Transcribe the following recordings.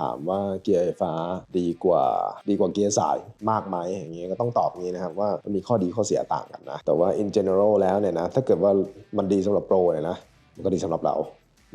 ถามว่าเกียร์ไฟฟ้าดีกว่าดีกว่าเกียร์สายมากไหมอย่างเงี้ยก็ต้องตอบงนี้นะครับว่ามันมีข้อดีข้อเสียต่างกันนะ แต่ว่า in general แล้วเนี่ยนะถ้าเกิดว่ามันดีสำหรับโปรเนี่ยนะมันก็ดีสำหรับเรา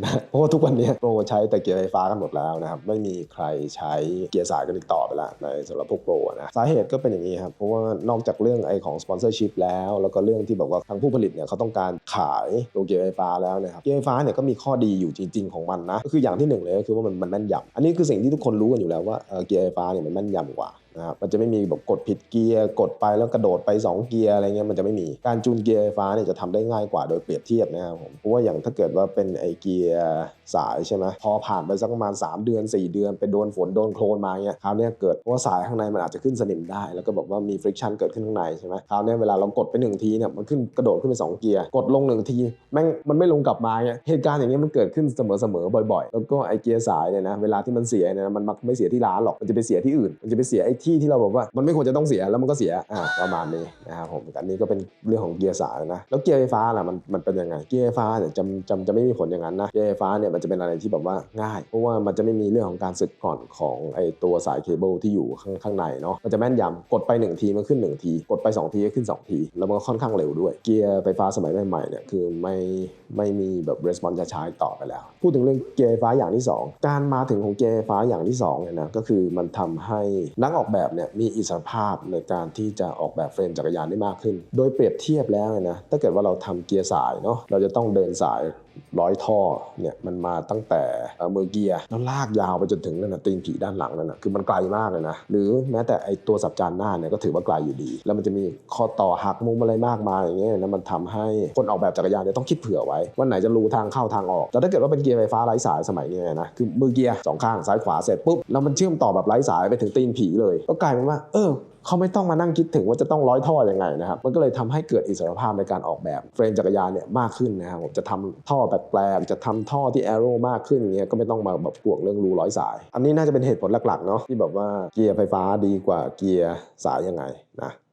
นะเพราะว่าทุกวันนี้โปรใช้แต่เกียร์ไฟฟ้ากันหมดแล้วนะครับไม่มีใครใช้เกียร์สายกันอีกต่อไปแล้วในสำหรับพวกโปรนะสาเหตุก็เป็นอย่างนี้ครับเพราะว่านอกจากเรื่องไอของสปอนเซอร์ชิพแล้ว แล้วก็เรื่องที่แบบว่าทางผู้ผลิตเนี่ยเขาต้องการขายตัวเกียร์ไฟฟ้าแล้วนะครับเกียร์ไฟฟ้าเนี่ยก็มีข้อดีอยู่จริง ๆของมันนะก็คืออย่างที่หนึ่งเลยก็คือว่ามันมันแม่นยำอันนี้คือสิ่งที่ทุกคนรู้กันอยู่แล้วว่าเออเกียร์ไฟฟ้าเนี่ยมันแม่นยำกว่า นะครับมันจะไม่มีแบบกดผิดเกียร์กดไปแล้วกระโดดไป 2 เกียร์อะไรเงี้ยมันจะไม่มีการจูนเกียร์ไฟฟ้าเนี่ยจะทำได้ง่ายกว่าโดยเปรียบเทียบนะครับผมเพราะว่าอย่างถ้าเกิดว่าเป็นไอเกียร์สายใช่ไหมพอผ่านไปสักประมาณ 3 เดือน 4 เดือนไปโดนฝนโดนโคลนมาเงี้ยคราวนี้เกิดเพราะว่าสายข้างในมันอาจจะขึ้นสนิมได้ แล้วก็แบบว่ามี friction เกิดขึ้นข้างในใช่ไหมคราวนี้เวลาเรากดไปหนึ่งทีเนี่ยมันขึ้นกระโดดขึ้นไปสองเกียร์กดลงหนึ่งทีแม่งมันไม่ลงกลับมาเงี้ยเหตุการณ์อย่างเงี้ยมันเกิดขึ้นเสมอๆบ่อย ๆ แล้วก็ไอเกียร์สายเนี่ยนะเวลาที่มันเสียเนี่ยมันมักไม่เสียที่ร้านหรอกมันจะไปเสียที่อื่นมันจะไปเสียไอที่ที่เราบอกว่ามันไม่ควรจะต้องเสียแล้วมันก็เสียอ่าประมาณนี้นะครับผมอันนี้ก็เป็นเรื่องของเกียร์สายนะแล้วเกียร์ไฟฟ้าล่ะมันมันเป็นยังไงเกียร์ไฟฟ้าเนี่ยจะจะจะไม่มีผลอย่างนั้นนะเกียร์ไฟฟ้าเนี่ยมันจะเป็นอะไรที่แบบว่าง่าย เพราะว่ามันจะไม่มีเรื่องของการสึกก่อนของไอ้ตัวสายเคเบิลที่อยู่ข้างข้างในเนาะมันจะแม่นยำกดไปหนึ่งทีมันขึ้นหนึ่งที กดไปสองทีก็ขึ้นสองที แล้วมันก็ค่อนข้างเร็วด้วย เกียร์ไฟฟ้าสมัยใหม่ๆเนี่ยคือไม่ไม่มีแบบ response ช้าๆต่อไปแล้ว พูดถึงเรื่องเกียร์ไฟฟ้าอย่างที่สองการมาถึงของเกียร์ไฟฟ้าอย่างที่สองเนี่ยนะก็คือมันทำให้นักออกแบบเนี่ยมีอิสรภาพในการที่จะออกแบบเฟรมจักรยานได้มากขึ้น โดยเปรียบเทียบแล้วเนี่ยนะถ้าเกิดว่าเราทำเกียร์สายเนาะเราจะต้องเดินสาย ร้อยท่อเนี่ยมันมาตั้งแต่เอ่อมือเกียร์แล้วลากยาวไปจนถึงนั่นนะตีนผีด้านหลังนั่นนะคือมันไกลมากเลยนะหรือแม้แต่ไอตัวสับจานหน้าเนี่ยก็ถือว่าไกลอยู่ดี แล้วมันจะมีข้อต่อหักมุมอะไรมากมายอย่างเงี้ยนะมันทำให้คนออกแบบจักรยานเนี่ยต้องคิดเผื่อไว้ว่าไหนจะรูทางเข้าทางออกแต่ถ้าเกิดว่าเป็นเกียร์ไฟฟ้าไร้สายสมัยนี้นะคือมือเกียร์สองข้างซ้ายขวาเสร็จปุ๊บแล้วมันเชื่อมต่อแบบไร้สายไปถึงตีนผีเลย ก็กลายเป็นว่าเออ เขาไม่ต้องมานั่งคิดถึงว่าจะต้องร้อยท่อยังไงนะครับ มันก็เลยทำให้เกิดอิสรภาพในการออกแบบเฟรมจักรยานเนี่ยมากขึ้นนะครับผมจะทำท่อแปลกๆจะทำท่อที่แอโร่มากขึ้นเงี้ยก็ไม่ต้องมาแบบก่วงเรื่องรูร้อยสาย อันนี้น่าจะเป็นเหตุผลหลักๆเนาะที่แบบว่าเกียร์ไฟฟ้าดีกว่าเกียร์สายยังไงนะ